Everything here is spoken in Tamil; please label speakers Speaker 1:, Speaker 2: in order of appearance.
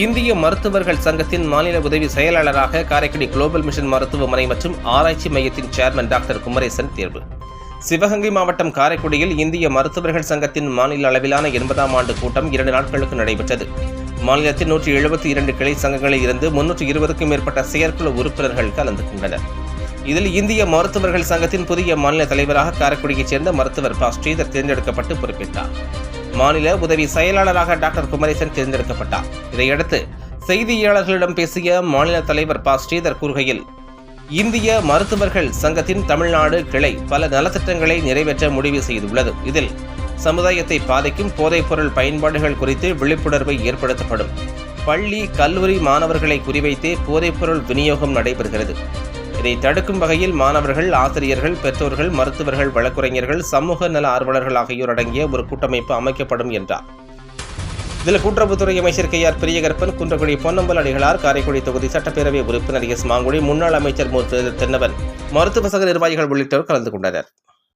Speaker 1: இந்திய மருத்துவர்கள் சங்கத்தின் மாநில உதவி செயலாளராக காரைக்குடி குளோபல் மிஷன் மருத்துவமனை மற்றும் ஆராய்ச்சி மையத்தின் சேர்மன் டாக்டர் குமரேசன் தேர்வு. சிவகங்கை மாவட்டம் காரைக்குடியில் இந்திய மருத்துவர்கள் சங்கத்தின் மாநில அளவிலான எண்பதாம் ஆண்டு கூட்டம் இரண்டு நாட்களுக்கு நடைபெற்றது. மாநிலத்தின் நூற்றி எழுபத்தி இரண்டு கிளை சங்கங்களில் இருந்து முன்னூற்றி இருபதுக்கும் மேற்பட்ட செயற்குழு உறுப்பினர்கள் கலந்து கொண்டனர். இதில் இந்திய மருத்துவர்கள் சங்கத்தின் புதிய மாநில தலைவராக காரைக்குடியைச் சேர்ந்த மருத்துவர் ப. ஸ்ரீதர் தேர்ந்தெடுக்கப்பட்டு பொறுப்பேற்றார். மாநில உதவி செயலாளராக டாக்டர் குமரேசன் தேர்ந்தெடுக்கப்பட்டார். இதையடுத்து செய்தியாளர்களிடம் பேசிய மாநில தலைவர் ப. ஸ்ரீதர் கூறுகையில் இந்திய மருத்துவர்கள் சங்கத்தின் தமிழ்நாடு கிளை பல நலத்திட்டங்களை நிறைவேற்ற முடிவு செய்துள்ளது. இதில் சமுதாயத்தை பாதிக்கும் போதைப்பொருள் பயன்பாடுகள் குறித்து விழிப்புணர்வை ஏற்படுத்தப்படும். பள்ளி கல்லூரி மாணவர்களை குறிவைத்தே போதைப்பொருள் விநியோகம் நடைபெறுகிறது. இதை தடுக்கும் வகையில் மாணவர்கள் ஆசிரியர்கள் பெற்றோர்கள் மருத்துவர்கள் வழக்குரைஞர்கள் சமூக நல ஆர்வலர்கள் ஆகியோர் அடங்கிய ஒரு கூட்டமைப்பு அமைக்கப்படும் என்றார். இதில் கூட்டுறவுத்துறை அமைச்சர் கே ஆர் பெரியகற்பன் குன்றக்குடி பொன்னம்பல் அடிகளார் காரைக்குடி தொகுதி சட்டப்பேரவை உறுப்பினர் எஸ் மாங்குடி முன்னாள் அமைச்சர் மு. தென்னவன் மருத்துவ சங்க நிர்வாகிகள் உள்ளிட்டோர் கலந்து கொண்டனர்.